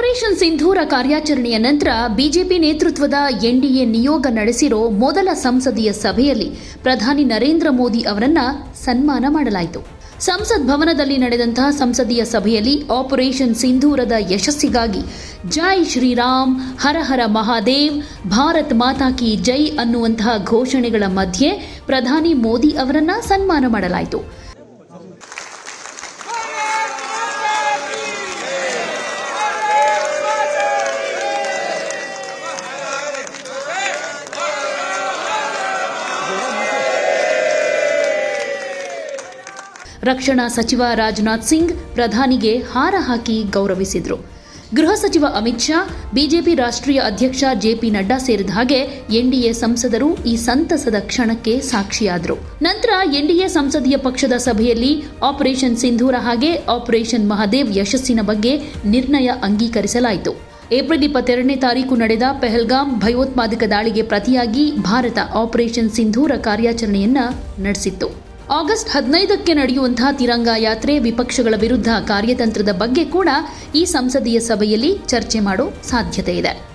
Operation ಸಿಂಧೂರ ಕಾರ್ಯಾಚರಣೆಯ ನಂತರ BJP ನೇತೃತ್ವದ ಎನ್ಡಿಎ ನಿಯೋಗ ನಡೆಸಿರೋ ಮೊದಲ ಸಂಸದೀಯ ಸಭೆಯಲ್ಲಿ ಪ್ರಧಾನಿ ನರೇಂದ್ರ ಮೋದಿ ಅವರನ್ನ ಸನ್ಮಾನ ಮಾಡಲಾಯಿತು. ಸಂಸತ್ ಭವನದಲ್ಲಿ ನಡೆದಂತಹ ಸಂಸದೀಯ ಸಭೆಯಲ್ಲಿ ಆಪರೇಷನ್ ಸಿಂಧೂರದ ಯಶಸ್ಸಿಗಾಗಿ ಜೈ ಶ್ರೀರಾಮ್, ಹರ ಹರ ಮಹಾದೇವ್, ಭಾರತ್ ಮಾತಾ ಕಿ ಜೈ ಅನ್ನುವಂತಹ ಘೋಷಣೆಗಳ ಮಧ್ಯೆ ಪ್ರಧಾನಿ ಮೋದಿ ಅವರನ್ನ ಸನ್ಮಾನ ಮಾಡಲಾಯಿತು. ರಕ್ಷಣಾ ಸಚಿವ ರಾಜನಾಥ್ ಸಿಂಗ್ ಪ್ರಧಾನಿಗೆ ಹಾರ ಹಾಕಿ ಗೌರವಿಸಿದರು. ಗೃಹ ಸಚಿವ ಅಮಿತ್ ಶಾ, ಬಿಜೆಪಿ ರಾಷ್ಟ್ರೀಯ ಅಧ್ಯಕ್ಷ ಜೆಪಿ ನಡ್ಡಾ ಸೇರಿದ ಹಾಗೆ ಎನ್ಡಿಎ ಸಂಸದರು ಈ ಸಂತಸದ ಕ್ಷಣಕ್ಕೆ ಸಾಕ್ಷಿಯಾದರು. ನಂತರ ಎನ್ಡಿಎ ಸಂಸದೀಯ ಪಕ್ಷದ ಸಭೆಯಲ್ಲಿ ಆಪರೇಷನ್ ಸಿಂಧೂರ ಹಾಗೆ ಆಪರೇಷನ್ ಮಹಾದೇವ್ ಯಶಸ್ಸಿನ ಬಗ್ಗೆ ನಿರ್ಣಯ ಅಂಗೀಕರಿಸಲಾಯಿತು. ಏಪ್ರಿಲ್ ಇಪ್ಪತ್ತೆರಡನೇ ತಾರೀಕು ನಡೆದ ಪೆಹಲ್ಗಾಮ್ ಭಯೋತ್ಪಾದಕ ದಾಳಿಗೆ ಪ್ರತಿಯಾಗಿ ಭಾರತ ಆಪರೇಷನ್ ಸಿಂಧೂರ ಕಾರ್ಯಾಚರಣೆಯನ್ನ ನಡೆಸಿತ್ತು. ಆಗಸ್ಟ್ ಹದಿನೈದಕ್ಕೆ ನಡೆಯುವಂತಹ ತಿರಂಗ ಯಾತ್ರೆ ವಿಪಕ್ಷಗಳ ವಿರುದ್ಧ ಕಾರ್ಯತಂತ್ರದ ಬಗ್ಗೆ ಕೂಡ ಈ ಸಂಸದೀಯ ಸಭೆಯಲ್ಲಿ ಚರ್ಚೆ ಮಾಡೋ ಸಾಧ್ಯತೆ ಇದೆ.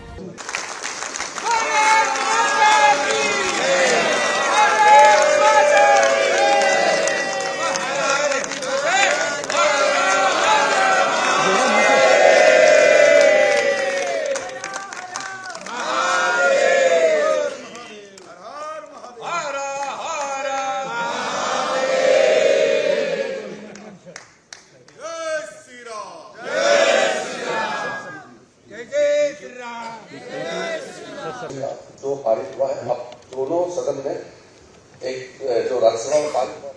जो पारित हुआ है। अब दोनों सदन में एक जो राज्यसभा में पारित हुआ